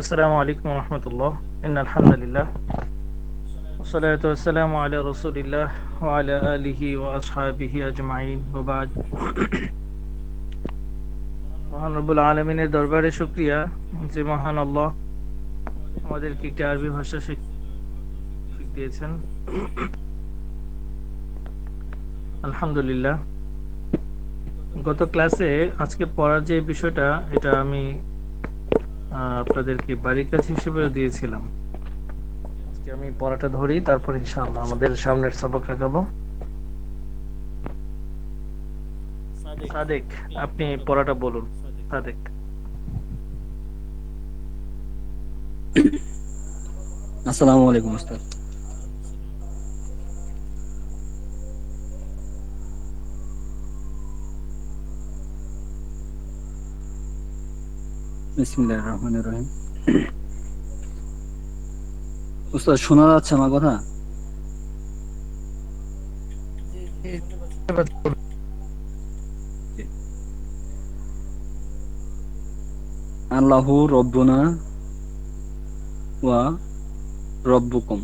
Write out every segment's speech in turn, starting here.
السلام عليكم ورحمة الله إن الحمد لله والصلاة والسلام على رسول الله وعلى آله وأصحابه أجمعين وبعد মহান রব্বুল আলমিনের দরবারে শুক্রিয়া যে মহান আল্লাহ আমাদেরকে একটি আরবি ভাষা শিখ- দিয়েছেন আলহামদুলিল্লাহ গত ক্লাসে আজকে পড়ার যে বিষয়টা এটা আমি আহ, আপনাদেরকে বাড়ির কাজ হিসেবে দিয়েছিলাম। আজকে আমি পড়াটা ধরি তারপর ইনশাআল্লাহ আমাদের সামনের সবক লাগাবো সাদেক। আপনি পড়াটা বলুন। সাদেক। আসসালামু আলাইকুম ওস্তাদ। রহিম। শোনা যাচ্ছে আমার কথা? আল্লাহু রব্বুনা ওয়া রব্বুকুম।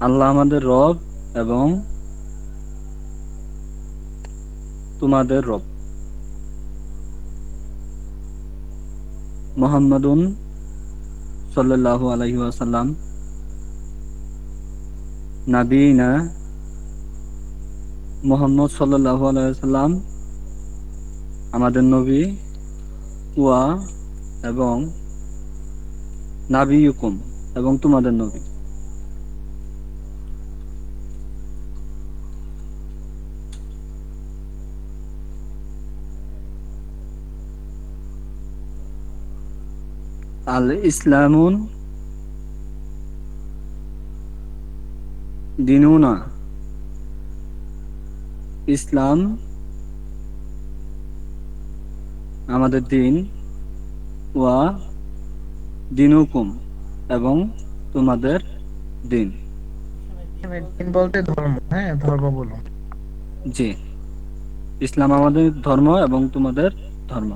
আল্লাহ আমাদের রব এবং তোমাদের রব। মোহাম্মদুন সাল্লাহ আলাইহি ওয়াসাল্লাম। নাবিনা মোহাম্মদ সাল্লাহ আলাইসাল্লাম আমাদের নবী ওয়া এবং নাবি ইউকুম এবং তোমাদের নবী। আল ইসলামুন দিনুনা। ইসলাম আমাদের দিন ওয়া দিনুকুম এবং তোমাদের দিন। দিন বলতে ধর্ম হ্যাঁ ধর্ম বলুন জি। ইসলাম আমাদের ধর্ম এবং তোমাদের ধর্ম।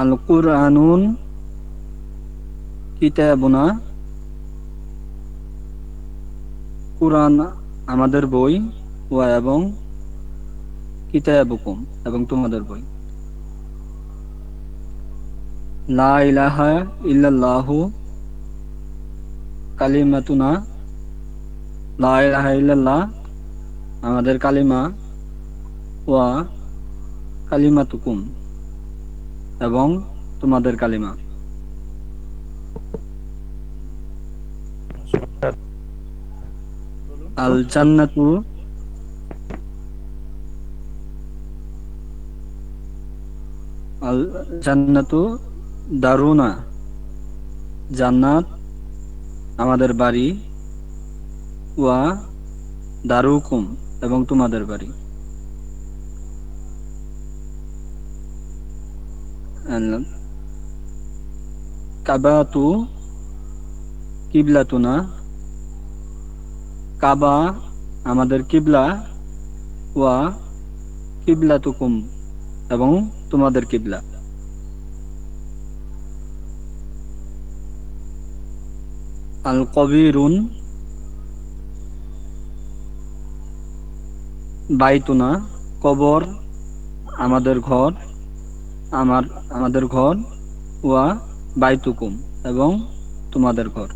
আল কিতাবুনা কুরআন আমাদের বই এবং কিতাবুকুম এবং তোমাদের বই। লা ইলাহা ইল্লাল্লাহু কালিমাতুনা, লা ইলাহা ইল্লাল্লাহ, আমাদের কালিমা, ওয়া কালিমাতুকুম। এবং তোমাদের কালিমা। আল জান্নাতু আল জান্নাতু দারুনা। জান্নাত আমাদের বাড়ি ওয়া দারুকুম এবং তোমাদের বাড়ি। কাবাতু কিবলাতুনা। কাবা আমাদের কিবলা ওয়া কিবলাতুকুম এবং তোমাদের কিবলা। আল কবিরুন বাইতুনা, কবর আমাদের ঘর। আমার আমাদের ঘর ওয়া বাইতুকুম এবং তোমাদের ঘর।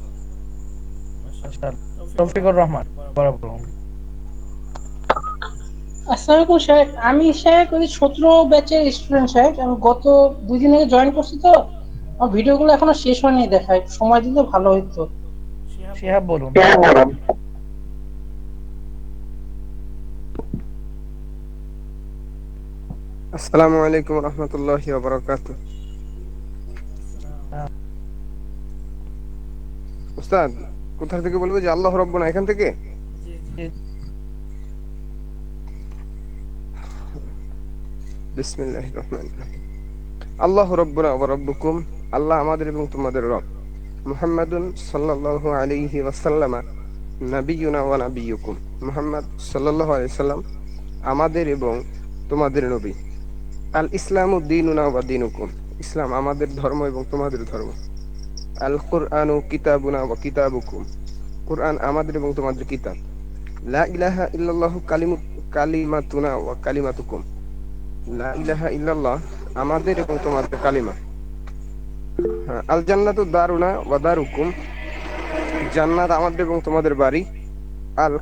তৌফিকুর রহমান বরাবর। আসসালামু আলাইকুম আমি সাহেব ওই সতেরো ব্যাচের স্টুডেন্ট সাহেব আমি গত দুই দিন আগে জয়েন করছি তো। আমার ভিডিওগুলো এখনও শেষ হয়নি দেখায়। সময় দিলে ভালো হতো শিহাব বলুন। আসসালামু আলাইকুম রহমতুল্লাহি উস্তাদ কোথা থেকে বলব যে আল্লাহ রব্বনা এখান থেকে? বিসমিল্লাহির রহমানির রহিম। আল্লাহ রব্বনা ওয়া রব্বুকুম আল্লাহ আমাদের এবং তোমাদের রব। মুহাম্মাদুন সাল্লাল্লাহু আলাইহি ওয়াসাল্লামা নাবিয়ুনা ওয়া নাবিয়ুকুম। মুহাম্মদ সাল্লাল্লাহু আলাইহি সাল্লাম আমাদের এবং তোমাদের নবী। আল ইসলাম দিনুকুম। ইসলাম আমাদের ধর্ম এবং তোমাদের ধর্ম। আল কোরআন কিতাবুনা ওয়া কিতাবুকুম। কোরআন আমাদের এবং তোমাদের কিতাব। লা ইল্লাল্লাহু লা ইলাহা ইল্লাল্লাহ আমাদের এবং তোমাদের হ্যাঁ, আল জান্নাতু আমাদের এবং তোমাদের বাড়ি। আল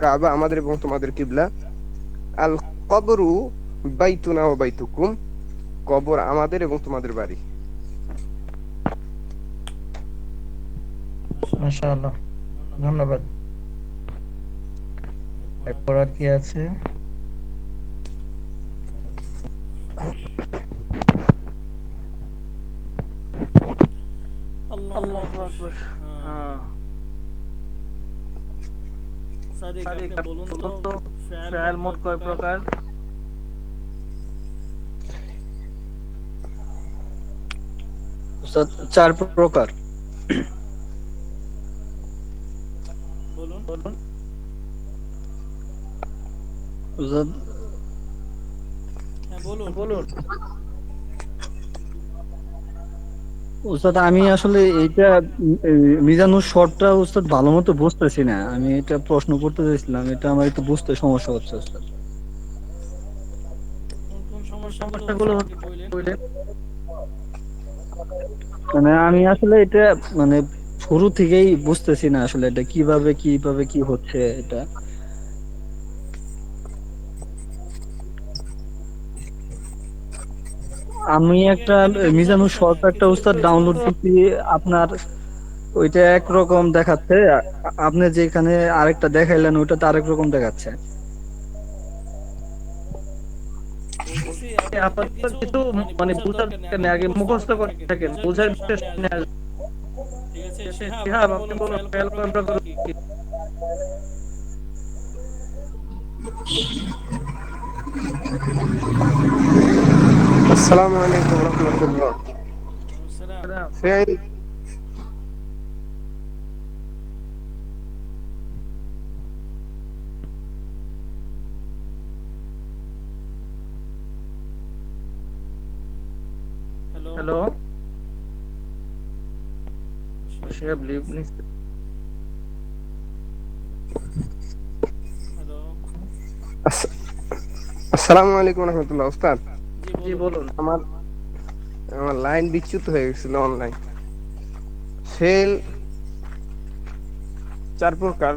কাবা আমাদের এবং তোমাদের কিবলা। আল কবরু বাইতুনা ওয়া বাইতুকুম কবর আমাদের এবং তোমাদের বাড়ি। মাশাআল্লাহ ধন্যবাদ। এরপর আর কি আছে? আল্লাহু আকবার। হ্যাঁ। আপনি বলুন তো। ফেয়াল মোট কয় প্রকার উস্তাদ চার প্রকার বলুন বলুন উস্তাদ হ্যাঁ বলুন বলুন উস্তাদ আমি আসলে উম, মিজানুর শর্টটা উস্তাদ ভালো মতো বুঝতেছি না। আমি এটা প্রশ্ন করতে চাইছিলাম এটা আমার একটু বুঝতে সমস্যা হচ্ছে উস্তাদ সমস্যাগুলো মানে আমি আসলে এটা মানে শুরু থেকেই বুঝতেছি না আসলে এটা কীভাবে কীভাবে কি হচ্ছে এটা। আমি একটা মিজানুর শর্ট একটা উস্তাদ ডাউনলোড করছি আপনার ওইটা একরকম দেখাচ্ছে। আপনি যেখানে আরেকটা দেখাইলেন ওইটা তো আরেক রকম দেখাচ্ছে। আপাতত কিছু মানে বোঝার আগে মুখস্থ করে থাকেন বোঝার। ঠিক আছে শিহাব, শিহাব আপনি বলুন, ফেয়াল কয় প্রকার কি? আসসালামু আলাইকুম রহমতুল্লাহ সালাম ফেল জি বলুন। আমার আমার লাইন বিচ্যুত হয়ে গেছিল অনলাইন ফেল চার প্রকার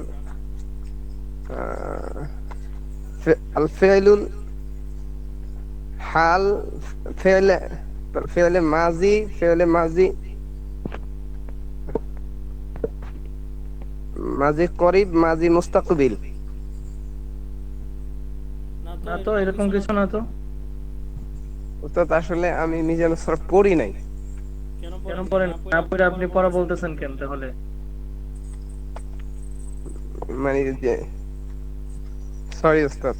আল ফেলুল হাল ফেলে ফেলে মাজি ফেলে মাজি মাজি করিব মাজি মুস্তাকবিল। না তো এরকম কিছু না তো। উস্তাদ আসলে আমি মিজানুর সরফ পড়ি নাই। কেন পড়েন? না পড়ে আপনি পড়া বলতেছেন কেন তাহলে? মানে যে সরি উস্তাদ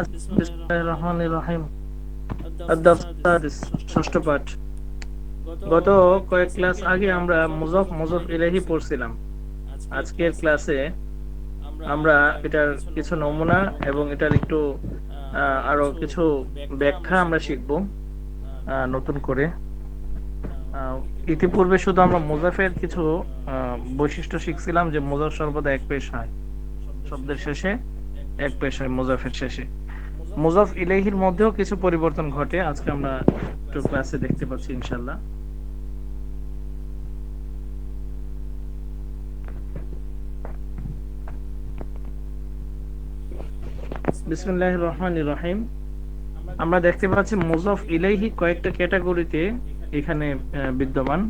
আচ্ছা ষষ্ঠ পাঠ। গত কয়েক ক্লাস আগে আমরা মুজফ মুজফ ইলাহি পড়ছিলাম। আজকের ক্লাসে আমরা এটার কিছু নমুনা এবং এটার একটু আরও কিছু ব্যাখ্যা আমরা শিখব নতুন করে। ইতিপূর্বে শুধু আমরা মুজাফের কিছু বৈশিষ্ট্য শিখছিলাম যে মুজাফ সর্বদা এক পেশ হয় শব্দের শেষে এক পেশ হয় মুজাফের শেষে। মুজাফ ইলাহির মধ্যেও কিছু পরিবর্তন ঘটে, আজকে আমরা একটু ক্লাসে দেখতে পাচ্ছি ইনশাল্লাহ বিসমুল্লাহ রহমান রহিম। আমরা দেখতে পাচ্ছি মুজফ ইলাইহি কয়েকটা ক্যাটাগরিতে এখানে বিদ্যমান।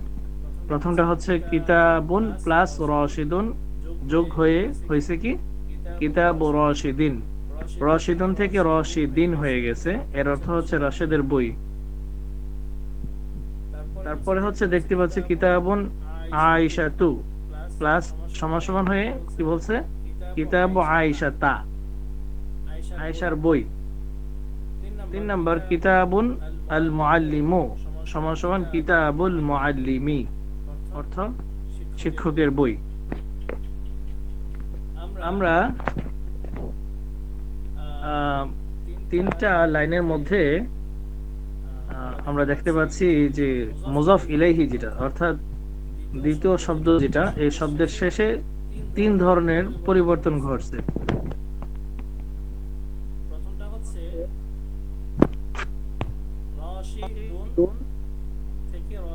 প্রথমটা হচ্ছে কিতাবুন প্লাস রশিদুন। যোগ হয়ে, হয়েছে কি? কিতাব রশিদিন। রশিদুন থেকে রশিদিন হয়ে গেছে। এর অর্থ হচ্ছে রশেদের বই। তারপরে হচ্ছে দেখতে পাচ্ছি কিতাবুন আয়েশা তু প্লাস সমান সমান হয়ে কি বলছে? কিতাব আয়েশা তা আয়েশার বই। তিন নম্বর, কিতাবুন আল মুআল্লিমু সমান সমান কিতাবুল মুআল্লিমি। অর্থ, শিক্ষকের বই। আমরা তিনটা লাইনের মধ্যে আমরা দেখতে পাচ্ছি যে মুজফ ইলাইহি যেটা, অর্থাৎ দ্বিতীয় শব্দ যেটা, এই শব্দের শেষে তিন ধরনের পরিবর্তন ঘটছে প্রথমটা হচ্ছে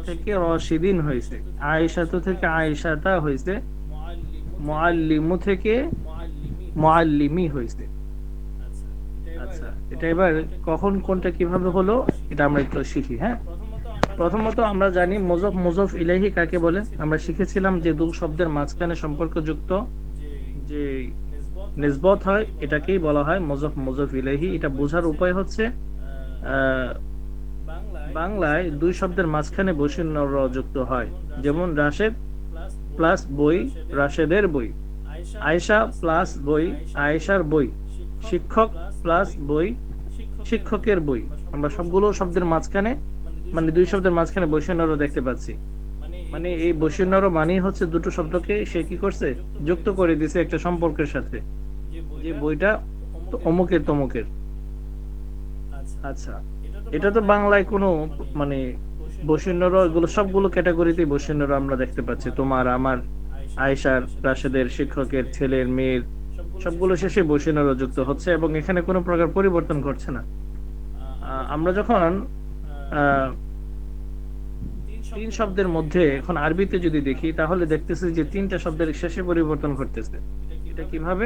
থেকে রশিদিন হয়েছে। থেকে হয়েছে। মুআল্লিমু থেকে মুআল্লিমি হয়েছে। আচ্ছা এটা এবার কখন, কোনটা কীভাবে হলো, এটা আমরা একটু শিখি হ্যাঁ? প্রথমত আমরা জানি মুজফ মুজফ ইলাহি কাকে বলে? আমরা শিখেছিলাম যে দু শব্দের মাঝখানে সম্পর্কযুক্ত যে নিসবত হয়, এটাকেই বলা হয় মুজফ মুজফ ইলাহি এটা বোঝার উপায় হচ্ছে বাংলায় দুই শব্দের মাঝখানে র যুক্ত হয়, যেমন রাশেদ প্লাস বই, রাশেদের বই, আয়েশা প্লাস বই, আয়েশার বই, শিক্ষক প্লাস বই, শিক্ষকের বই। আমরা সবগুলো শব্দের মাঝখানে মানে দুই শব্দের মাঝখানে বৈষণ্যর দেখতে পাচ্ছি। মানে এই বৈষণ্যর মানেই হচ্ছে দুটো শব্দকে সে কি করছে? যুক্ত করে দিছে একটা সম্পর্কের সাথে। যে বইটা অমুকের তমুকের। আচ্ছা। এটা তো বাংলায় কোনো মানে বৈষণ্যর এগুলো সবগুলো ক্যাটাগরিতেই বৈষণ্যর আমরা দেখতে পাচ্ছি। তোমার, আমার, আয়েশার, রাশেদের, শিক্ষকের, ছেলের, মেয়ের, সবগুলো শেষে বৈষণ্যর যুক্ত হচ্ছে এবং এখানে কোনো প্রকার পরিবর্তন ঘটছে না। আমরা যখন তিন শব্দের মধ্যে এখন আরবিতে যদি দেখি, তাহলে দেখতেছি যে তিনটা শব্দের শেষে পরিবর্তন ঘটতেছে। এটা কীভাবে?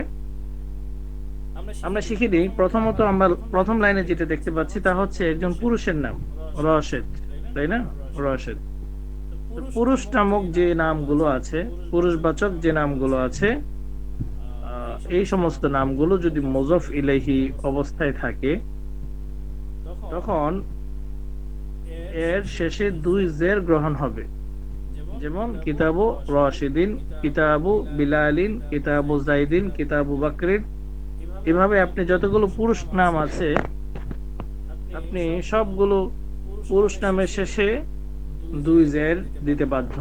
আমরা শিখে দিই। প্রথমত আমরা প্রথম লাইনে যেটা দেখতে পাচ্ছি তা হচ্ছে একজন পুরুষের নাম রশেদ তাই না? রশেদ। পুরুষ নামক যে নামগুলো আছে পুরুষবাচক যে নামগুলো আছে এই সমস্ত নামগুলো যদি মোজফ ইলাহি অবস্থায় থাকে তখন এর শেষে দুই জের গ্রহণ হবে। যেমন কিতাবু রশিদিন কিতাবু বিলালিন কিতাবু জাইদিন কিতাবু বাকরিন এভাবে আপনি যতগুলো পুরুষ নাম আছে, আপনি সবগুলো পুরুষ নামের শেষে দুই জের দিতে বাধ্য।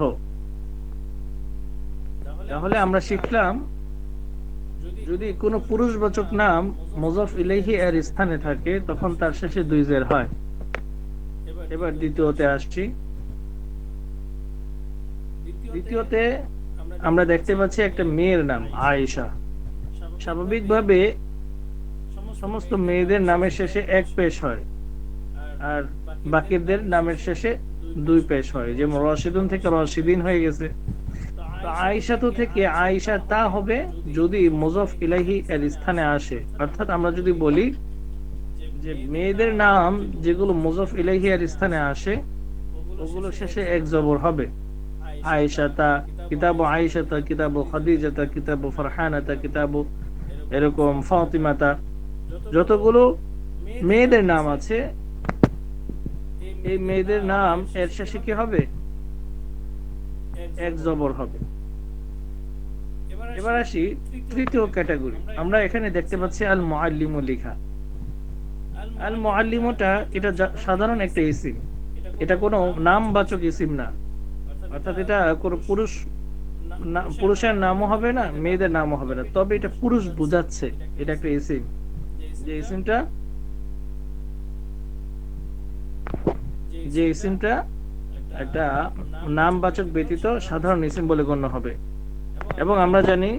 তাহলে আমরা শিখলাম, যদি কোনো পুরুষবাচক নাম মুজফ ইলাইহি এর স্থানে থাকে, তখন তার শেষে দুই জের হয়। এবার দ্বিতীয়তে আসছি দ্বিতীয়তে আমরা দেখতে পাচ্ছি একটা মেয়ের নাম আয়েশা। স্বাভাবিকভাবে সমস্ত মেয়েদের নামের শেষে এক পেশ হয় আর বাকিদের নামের শেষে দুই পেশ হয় যেমন রশিদুন থেকে রশিদিন হয়ে গেছে। তো আয়েশা তো থেকে আয়েশা তা হবে যদি মুজফ ইলাহি এর স্থানে আসে। অর্থাৎ আমরা যদি বলি যে মেয়েদের নাম যেগুলো মুজফ ইলাহি এর স্থানে আসে, ওগুলো শেষে এক জবর হবে। আয়েশাতা, কিতাবু আয়েশাতা, কিতাবু খাদিজাতা, কিতাবু ফারহানাতা, কিতাবু এরকম ফাতিমাতা। যতগুলো মেয়েদের নাম আছে, এই মেয়েদের নাম এর শেষে কি হবে? এক জবর হবে। এবার আসি তৃতীয় ক্যাটাগরি। আমরা এখানে দেখতে পাচ্ছি আল মুআল্লিমু লেখা। আল মুআল্লিমুটা এটা সাধারণ একটা ইসিম। এটা কোনো নাম নামবাচক ইসিম না। অর্থাৎ এটা কোনো পুরুষ পুরুষের নামও হবে না, মেয়েদের নামও হবে না। তবে এটা পুরুষ বোঝাচ্ছে। এটা একটা ইসিম। যে ইসিমটা একটা নামবাচক ব্যতীত সাধারণ ইসিম বলে গণ্য হবে। এবং আমরা জানি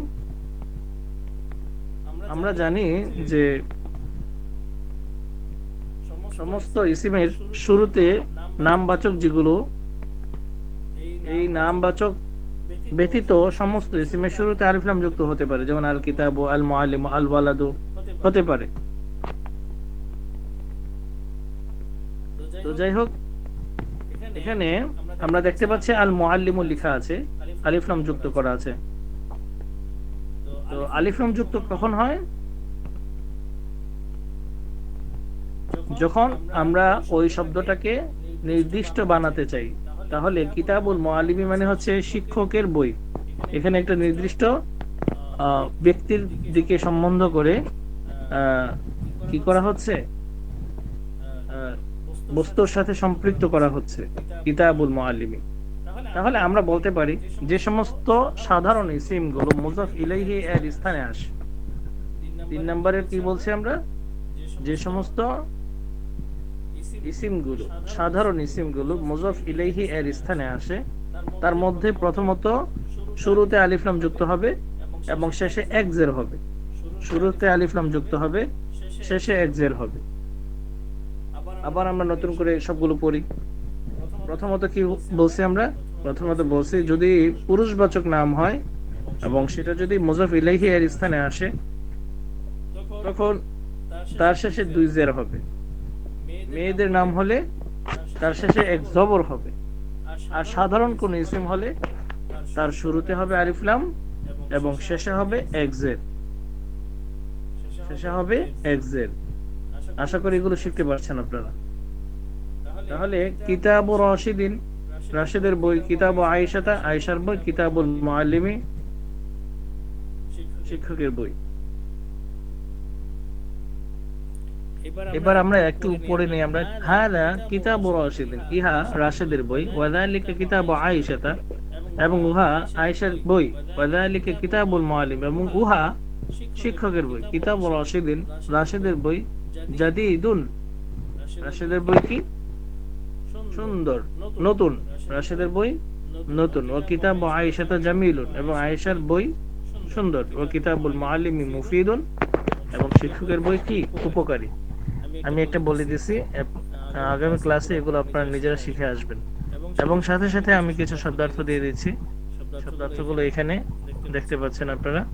আমরা জানি যে সমস্ত ইসিমের শুরুতে নামবাচক যেগুলো, এই নামবাচক ব্যতীত সমস্ত ইসিমের শুরুতে আলিফলাম যুক্ত হতে পারে। যেমন আল কিতাব আল মুআল্লিম আল ওয়ালাদু হতে পারে। তো যাই হোক, এখানে আমরা দেখতে পাচ্ছি আল মুআল্লিমু লেখা আছে, আলিফ লাম যুক্ত করা আছে। তো আলিফ লাম যুক্ত কখন হয়? যখন আমরা ওই শব্দটাকে নির্দিষ্ট বানাতে চাই, তাহলে কিতাবুল মুআল্লিমি মানে হচ্ছে শিক্ষকের বই। এখানে একটা নির্দিষ্ট ব্যক্তির দিকে সম্বন্ধ করে কি করা হচ্ছে? বস্তুর সাথে সম্পৃক্ত করা হচ্ছে, কিতাবুল মুআল্লিমি তাহলে আমরা বলতে পারি, যে সমস্ত সাধারণ ইসিমগুলো মুজাফ ইলাইহি এর স্থানে আসে। তিন নম্বরের কি বলছি আমরা? যে সমস্ত ইসিমগুলো, সাধারণ ইসিমগুলো মুজাফ ইলাইহি এর স্থানে আসে, তার মধ্যে প্রথমত শুরুতে আলিফলাম যুক্ত হবে এবং শেষে এক জের হবে। শুরুতে আলিফলাম যুক্ত হবে, শেষে এক জের হবে। আবার আমরা নতুন করে সবগুলো পড়ি। প্রথমত কি বলছি আমরা? প্রথমত বলছি যদি পুরুষবাচক নাম হয় এবং সেটা যদি মুজাফ ইলাইহি এর স্থানে আসে, তখন তার শেষে দুই জের হবে। মেয়েদের নাম হলে তার শেষে এক জবর হবে। আর সাধারণ কোন ইসিম হলে তার শুরুতে হবে আরিফলাম এবং শেষে হবে এক জের। শেষে হবে এক জের। আশা করি এগুলো শিখতে পারছেন আপনারা। তাহলে কিতাব রশিদিন রাশেদের বই কিতাব আয়েশাতা আয়েশার বই কিতাবুল মুআল্লিমি শিক্ষকের বই। এবার আমরা একটু পড়ে নেই আমরা। হাদা কিতাব রাশিদিন ইহা রাশেদের বই। ওয়াদালিকা কিতাব আয়েশাতা এবং উহা আয়েশার বই। ওয়াদালিকা কিতাবুল মুআল্লিম এবং উহা শিক্ষকের বই। কিতাব রাশিদিন রাশেদের বই জাদিদুন রাশেদের বই কি? সুন্দর নতুন। রাশেদের বই? নতুন। ও কিতাব আয়েশাতা জামিলুন। এবং আয়েশার বই সুন্দর। ও কিতাবুল মুআল্লিমি মুফিদুন। এবং শিক্ষকের বই কি? উপকারী। আমি একটা বলে দিছি। আগামী ক্লাসে এগুলো আপনারা নিজেরা শিখে আসবেন। এবং সাথে সাথে আমি কিছু শব্দার্থ দিয়ে দিচ্ছি। শব্দার্থগুলো এখানে দেখতে পাচ্ছেন। আপনারা।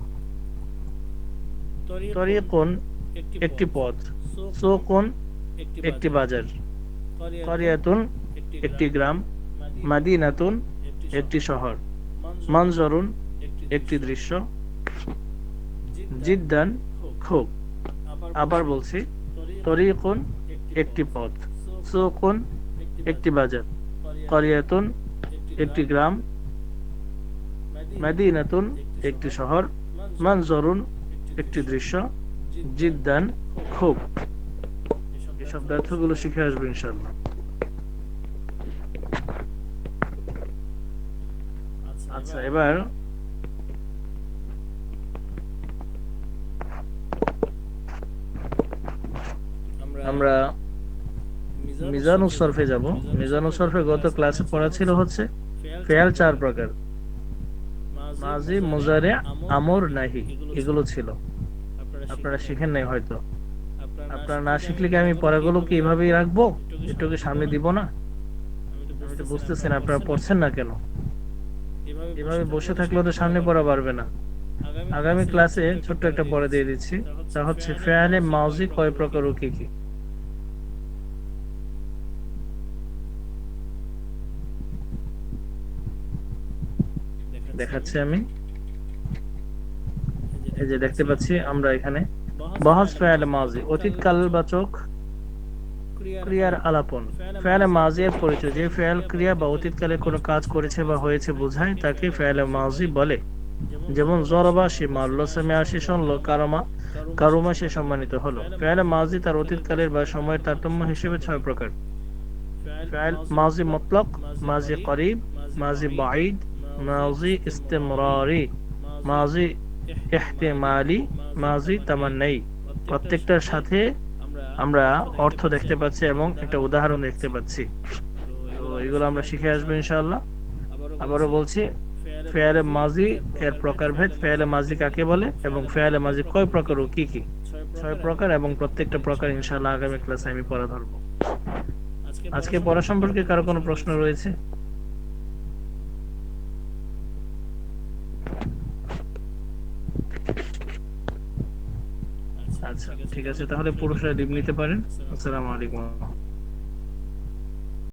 তরিকুন একটি পথ। সোকুন একটি বাজার। করিয়াতুন একটি গ্রাম। মাদিনাতুন একটি শহর। মঞ্জরুন। একটি দৃশ্য। জিদ্দান খুব আবার বলছি তরিকুন একটি পথ। সোকুন একটি বাজার। করিয়াতুন একটি গ্রাম। মাদিনাতুন একটি শহর। মঞ্জরুন একটি দৃশ্য। জিদ্দান খুব। এই শব্দার্থগুলো শিখে আসবে ইনশাল্লাহ আচ্ছা এবার আমরা মিজানুস সরফে যাব। মিজানুস সরফে গত ক্লাসে পড়া ছিল হচ্ছে ফেয়াল চার প্রকার। মাজি মুজারে আমর, নাহি, এগুলো ছিল। আপনারা শিখেন নাই হয়তো। আপনারা না শিখলে কি আমি পড়াগুলো কি এভাবেই রাখব? একটু কি সামনে দিব না? আমি তো বুঝতেছি না আপনারা পড়ছেন না কেন? এভাবে বসে থাকলে তো সামনে পড়া পারবে না। আগামী ক্লাসে ছোট্ট একটা পড়া দিয়ে দিচ্ছি। তা হচ্ছে ফেয়ালে মাউজি কয় প্রকার ও কি কি? দেখাচ্ছি আমি। এই যে দেখতে পাচ্ছি আমরা এখানে। বহস ফেয়ালে মাউজি অতীত কালবাচক ক্রিয়ার আলাপন। ফেয়ালে মাউজি এর পরিচয়, যে ফেয়াল ক্রিয়া বা অতীতকালে কোনো কাজ করেছে বা হয়েছে বোঝায়, তাকে ফেয়ালে মাউজি বলে। যেমন জরবা, সে মারল সেমে সে শুনলো, কারমা, কারুমা সে সম্মানিত হলো। ফেয়ালে মাউজি তার অতীতকালের বা সময়ের তারতম্য হিসেবে ছয় প্রকার। ফেয়াল মাউজি মতলক, মাজি করিব, মাজি বাঈদ, মাজি ইস্তেমরারি, মাজি ইহতিমালি মাজি প্রত্যেকটার সাথে আমরা অর্থ দেখতে পাচ্ছি এবং একটা উদাহরণ দেখতে পাচ্ছি। তো এগুলো আমরা শিখে আসব ইনশাআল্লাহ। আবারও বলছি, ফেয়ালে মাজি এর ফেয়ালে মাজি কাকে বলে এবং ফেয়ালে মাজি কয় প্রকার ও কি কি? ছয় প্রকার এবং প্রত্যেকটা প্রকার ইনশাআল্লাহ আগামী ক্লাসে আমি পড়া ধরবো। আজকে পড়া সম্পর্কে কারও কোনো প্রশ্ন রয়েছে আচ্ছা ঠিক আছে তাহলে পুরুষরা লিভ নিতে পারেন। আসসালামু আলাইকুম।